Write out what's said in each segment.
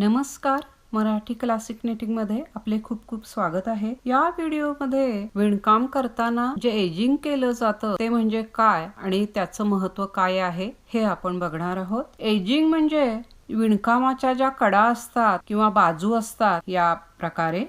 नमस्कार. मराठी क्लासिकमध्ये आपले खूप खूप स्वागत आहे. या व्हिडिओमध्ये विणकाम करताना जे एजिंग केलं जातं ते म्हणजे काय आणि त्याचं महत्त्व काय आहे हे आपण बघणार आहोत. एजिंग म्हणजे विणकामाच्या ज्या कडा असतात किंवा बाजू असतात या प्रकारे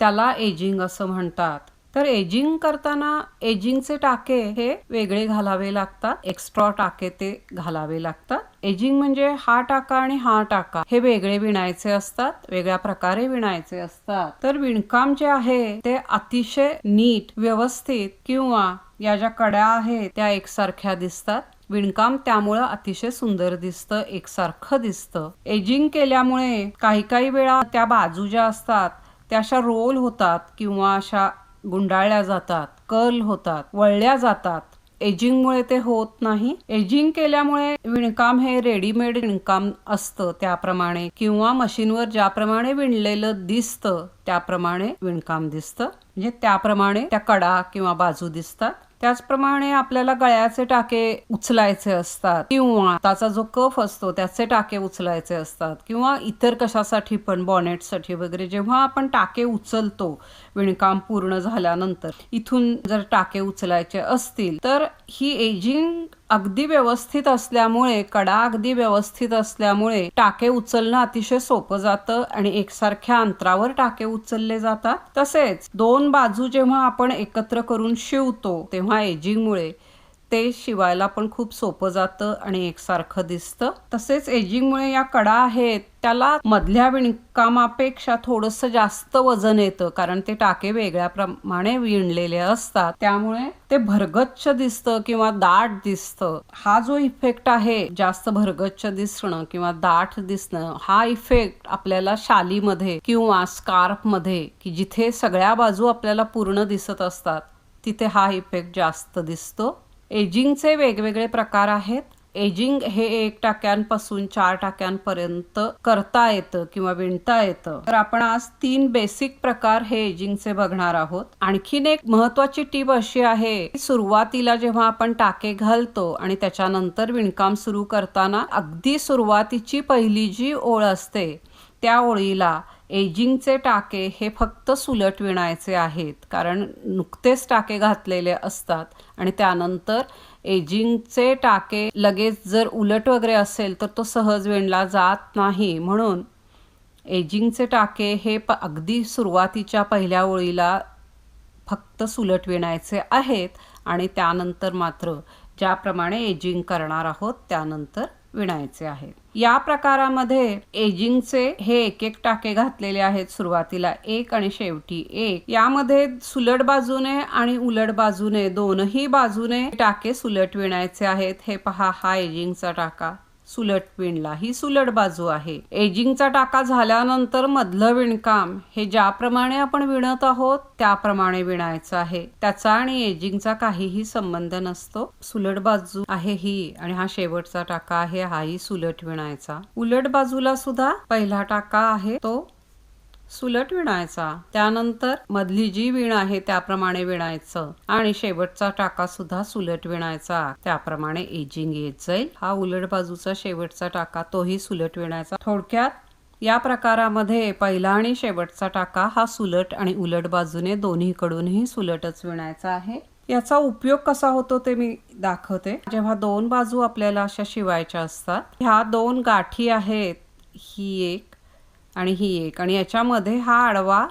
त्याला एजिंग असं म्हणतात. तर एजिंग करताना एजिंगचे टाके हे वेगळे घालावे लागतात. एक्स्ट्रा टाके ते घालावे लागतात. एजिंग म्हणजे हा टाका आणि हा टाका हे वेगळे विणायचे असतात वेगळ्या प्रकारे विणायचे असतात. तर विणकाम जे आहे ते अतिशय नीट व्यवस्थित किंवा या ज्या कड्या आहेत त्या एकसारख्या दिसतात. विणकाम त्यामुळं अतिशय सुंदर दिसतं एकसारखं दिसतं. एजिंग केल्यामुळे काही काही वेळा त्या बाजू ज्या असतात त्या अशा रोल होतात किंवा अशा गुंडाळल्या जातात कर्ल होतात वळल्या जातात. एजिंगमुळे ते होत नाही. एजिंग केल्यामुळे विणकाम हे रेडीमेड विणकाम असतं त्याप्रमाणे किंवा मशीनवर ज्याप्रमाणे विणलेलं दिसतं त्याप्रमाणे विणकाम दिसतं. म्हणजे त्याप्रमाणे त्या कडा किंवा बाजू दिसतात. त्याचप्रमाणे आपल्याला गळ्याचे टाके उचलायचे असतात किंवा त्याचा जो कफ असतो त्याचे टाके उचलायचे असतात किंवा इतर कशासाठी पण बॉनेटसाठी वगैरे जेव्हा आपण टाके उचलतो विणकाम पूर्ण झाल्यानंतर इथून जर टाके उचलायचे असतील तर ही एजिंग अगदी व्यवस्थित असल्यामुळे कडा अगदी व्यवस्थित असल्यामुळे टाके उचलणं अतिशय सोपं जातं आणि एकसारख्या अंतरावर टाके उचलले जातात. तसेच दोन बाजू जेव्हा आपण एकत्र करून शिवतो तेव्हा एजिंगमुळे ते शिवायला पण खूप सोपं जातं आणि एकसारखं दिसतं. तसेच एजिंगमुळे या कडा आहेत त्याला मधल्या विणकामापेक्षा थोडस जास्त वजन येतं कारण ते टाके वेगळ्या प्रमाणे विणलेले असतात. त्यामुळे ते भरगच्छ दिसतं किंवा दाट दिसतं. हा जो इफेक्ट आहे जास्त भरगच्छ दिसणं किंवा दाट दिसणं हा इफेक्ट आपल्याला शालीमध्ये किंवा स्कार्फमध्ये की जिथे सगळ्या बाजू आपल्याला पूर्ण दिसत असतात तिथे हा इफेक्ट जास्त दिसतो. एजिंगचे वेगवेगळे प्रकार आहेत. एजिंग हे एक टाक्यांपासून चार टाक्यांपर्यंत करता येतं किंवा विणता येतं. तर आपण आज तीन बेसिक प्रकार हे एजिंगचे बघणार आहोत. आणखीन एक महत्वाची टीप अशी आहे सुरुवातीला जेव्हा आपण टाके घालतो आणि त्याच्यानंतर विणकाम सुरू करताना अगदी सुरुवातीची पहिली जी ओळ असते त्या ओळीला एजिंगचे टाके हे फक्त सुलट विणायचे आहेत कारण नुकतेच टाके घातलेले असतात आणि त्यानंतर एजिंगचे टाके लगेच जर उलट वगैरे असेल तर तो सहज विणला जात नाही. म्हणून एजिंगचे टाके हे प अगदी सुरुवातीच्या पहिल्या ओळीला फक्त सुलट विणायचे आहेत आणि त्यानंतर मात्र ज्याप्रमाणे एजिंग करणार आहोत त्यानंतर विणायचे आहेत. या प्रकारामध्ये एजिंगचे हे एक एक टाके घातलेले आहेत सुरुवातीला एक आणि शेवटी एक. यामध्ये सुलट बाजूने आणि उलट बाजूने दोनही बाजूने टाके सुलट विणायचे आहेत. हे पहा हा एजिंगचा टाका. सुलट विणला. ही सुलट बाजू आहे. एजिंगचा टाका झाल्यानंतर मधलं विणकाम. हे ज्याप्रमाणे आपण विणत आहोत त्याप्रमाणे विणायचं आहे. त्याचा आणि एजिंगचा काहीही संबंध नसतो. सुलट बाजू आहे ही आणि हा शेवटचा टाका आहे. हाही सुलट विणायचा. उलट बाजूला सुद्धा पहिला टाका आहे तो सुलट विणायचा. त्यानंतर मधली जी विण आहे त्याप्रमाणे विणायचं. आणि शेवटचा टाका सुद्धा सुलट विणायचा. त्याप्रमाणे एजिंग येत जाईल. हा उलट बाजूचा शेवटचा टाका तोही सुलट विणायचा. थोडक्यात या प्रकारामध्ये पहिला आणि शेवटचा टाका हा सुलट आणि उलट बाजूने दोन्हीकडूनही सुलटच विणायचा आहे. याचा उपयोग कसा होतो ते मी दाखवते. जेव्हा दोन बाजू आपल्याला अशा शिवायच्या असतात ह्या दोन गाठी आहेत ही एक आणि ही एक. आणि याच्यामध्ये हा आडवा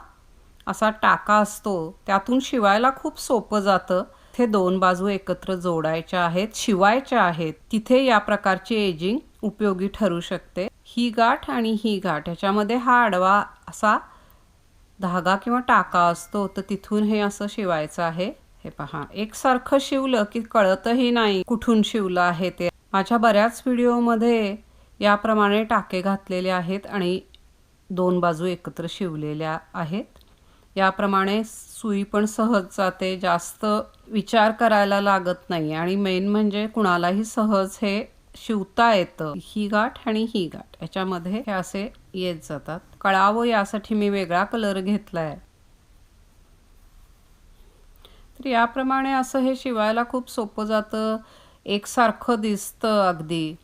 असा टाका असतो त्यातून शिवायला खूप सोपं जातं. ते दोन बाजू एकत्र जोडायच्या आहेत शिवायच्या आहेत. तिथे या प्रकारची एजिंग उपयोगी ठरू शकते. ही गाठ आणि ही गाठ. ह्याच्यामध्ये हा आडवा असा धागा किंवा टाका असतो तर तिथून हे असं शिवायचं आहे. हे पहा. एकसारखं शिवलं की कळतही नाही कुठून शिवलं आहे ते. माझ्या बऱ्याच व्हिडिओमध्ये याप्रमाणे टाके घातलेले आहेत आणि दोन बाजू एकत्र शिवलेल्या आहेत. याप्रमाणे सुई पण सहज जाते जास्त विचार करायला लागत नाही आणि मेन म्हणजे कुणालाही सहज हे शिवता येतं. ही गाठ आणि ही गाठ याच्यामध्ये हे असे येत जातात. कळावं यासाठी मी वेगळा कलर घेतलाय. तर याप्रमाणे असं हे शिवायला खूप सोपं जातं. एकसारखं दिसतं अगदी.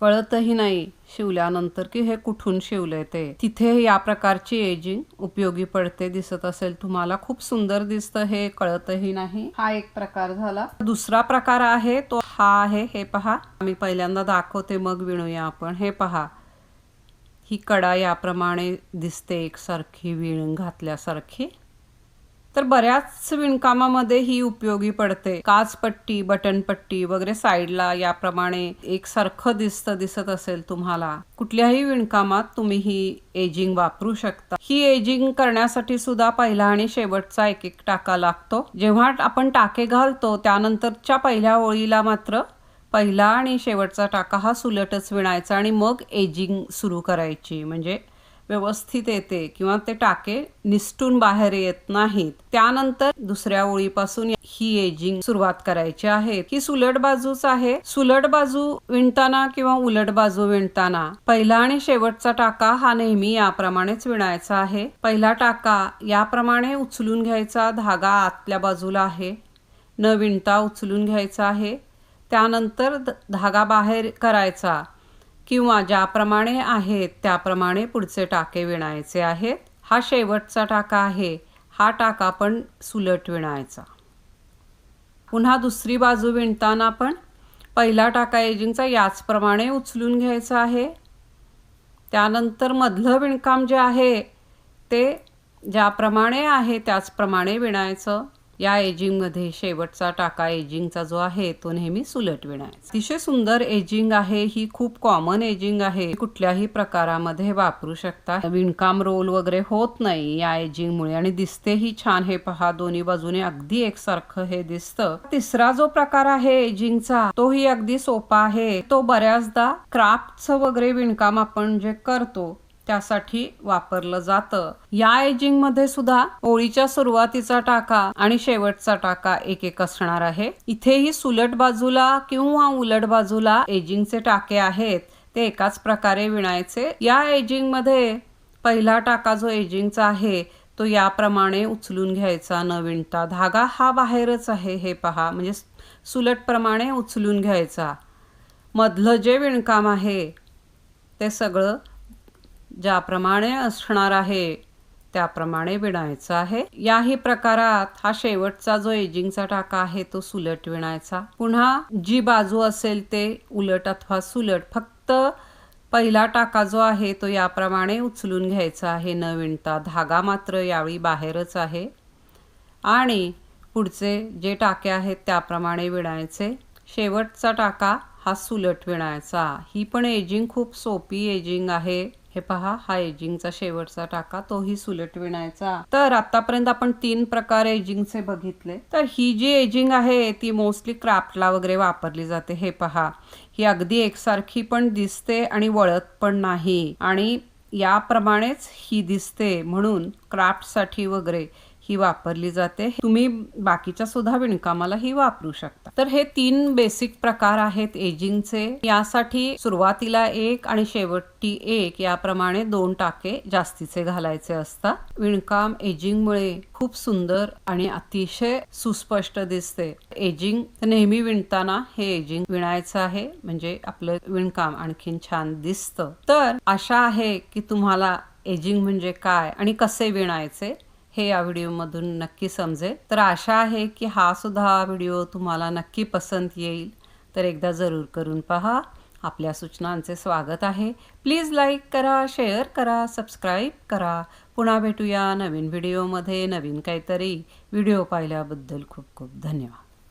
कळतही नाही शिवल्यानंतर की हे कुठून शिवलंय ते. तिथे या प्रकारची एजिंग उपयोगी पडते दिसत असेल तुम्हाला. खूप सुंदर दिसतं हे कळतही नाही. हा एक प्रकार झाला. दुसरा प्रकार आहे तो हा आहे हे पहा. मी पहिल्यांदा दाखवते मग विणूया आपण. हे पहा. ही कडा याप्रमाणे दिसते एकसारखी विण घातल्यासारखी. तर बऱ्याच विणकामामध्ये ही उपयोगी पडते. काचपट्टी बटनपट्टी वगैरे साईडला याप्रमाणे एकसारखं दिसतं दिसत असेल तुम्हाला. कुठल्याही विणकामात तुम्ही ही एजिंग वापरू शकता. ही एजिंग करण्यासाठी सुद्धा पहिला आणि शेवटचा एक एक टाका लागतो. जेव्हा आपण टाके घालतो त्यानंतरच्या पहिल्या ओळीला मात्र पहिला आणि शेवटचा टाका हा सुलटच विणायचा आणि मग एजिंग सुरू करायची. म्हणजे व्यवस्थित येते किंवा ते टाके निसटून बाहेर येत नाहीत. त्यानंतर दुसऱ्या ओळीपासून ही एजिंग सुरुवात करायची आहे. ही सुलट बाजूच आहे. सुलट बाजू विणताना किंवा उलट बाजू विणताना पहिला आणि शेवटचा टाका हा नेहमी याप्रमाणेच विणायचा आहे. पहिला टाका याप्रमाणे उचलून घ्यायचा धागा आतल्या बाजूला आहे. न विणता उचलून घ्यायचा आहे. त्यानंतर धागा बाहेर करायचा. किंवा ज्याप्रमाणे आहेत त्याप्रमाणे पुढचे टाके विणायचे आहेत. हा शेवटचा टाका आहे. हा टाका पण सुलट विणायचा. पुन्हा दुसरी बाजू विणताना पण पहिला टाका एजिंगचा याचप्रमाणे उचलून घ्यायचा आहे. त्यानंतर मधलं विणकाम जे आहे ते ज्याप्रमाणे आहे त्याचप्रमाणे विणायचं. या एजिंगमध्ये शेवटचा टाका एजिंगचा जो आहे तो नेहमी सुलट विणायचा. अतिशय सुंदर एजिंग आहे ही खूप कॉमन एजिंग आहे. कुठल्याही प्रकारामध्ये वापरू शकता. विणकाम रोल वगैरे होत नाही या एजिंगमुळे आणि दिसतेही छान. हे पहा दोन्ही बाजूने अगदी एकसारखं हे दिसतं. तिसरा जो प्रकार आहे एजिंगचा तोही अगदी सोपा आहे. तो बऱ्याचदा क्राफ्टचं वगैरे विणकाम आपण जे करतो त्यासाठी वापरलं जातं. या एजिंगमध्ये सुद्धा ओळीच्या सुरुवातीचा टाका आणि शेवटचा टाका एक एक असणार आहे. इथेही सुलट बाजूला किंवा उलट बाजूला एजिंगचे टाके आहेत. ते एकाच प्रकारे विणायचे. या एजिंगमध्ये पहिला टाका जो एजिंगचा आहे तो याप्रमाणे उचलून घ्यायचा न विणता धागा हा बाहेरच आहे हे पहा. म्हणजे सुलट प्रमाणे उचलून घ्यायचा. मधलं जे विणकाम आहे ते सगळं ज्याप्रमाणे असणार आहे त्याप्रमाणे विणायचं आहे. याही प्रकारात हा शेवटचा जो एजिंगचा टाका आहे तो सुलट विणायचा. पुन्हा जी बाजू असेल ते उलट अथवा सुलट फक्त पहिला टाका जो आहे तो याप्रमाणे उचलून घ्यायचा आहे. न विणता धागा मात्र यावेळी बाहेरच आहे. आणि पुढचे जे टाके आहेत त्याप्रमाणे विणायचे. शेवटचा टाका हा सुलट विणायचा. ही पण एजिंग खूप सोपी एजिंग आहे. हे पहा हा एजिंगचा शेवटचा टाका तोही सुलट विणायचा. तर आतापर्यंत आपण तीन प्रकार एजिंगचे बघितले. तर ही जी एजिंग आहे ती मोस्टली क्राफ्टला वगैरे वापरली जाते. हे पहा ही अगदी एकसारखी पण दिसते आणि वळत पण नाही. आणि याप्रमाणेच ही दिसते म्हणून क्राफ्टसाठी वगैरे ही वापरली जाते. तुम्ही बाकीच्या सुद्धा विणकामाला ही वापरू शकता. तर हे तीन बेसिक प्रकार आहेत एजिंगचे यासाठी सुरुवातीला एक आणि शेवटी एक याप्रमाणे दोन टाके जास्तीचे घालायचे असतात. विणकाम एजिंगमुळे खूप सुंदर आणि अतिशय सुस्पष्ट दिसते. एजिंग नेहमी विणताना हे एजिंग विणायचं आहे. म्हणजे आपलं विणकाम आणखीन छान दिसतं. तर आशा आहे की तुम्हाला एजिंग म्हणजे काय आणि कसे विणायचे हे या व्हिडिओमधून नक्की समजेल. तर आशा आहे की हा सुद्धा व्हिडिओ तुम्हाला नक्की पसंत येईल. तर एकदा जरूर करून पहा. आपल्या सूचनांचे स्वागत आहे. प्लीज लाईक करा शेअर करा सबस्क्राईब करा. पुन्हा भेटूया नवीन व्हिडिओमध्ये नवीन काहीतरी. व्हिडिओ पाहिल्याबद्दल खूप खूप धन्यवाद.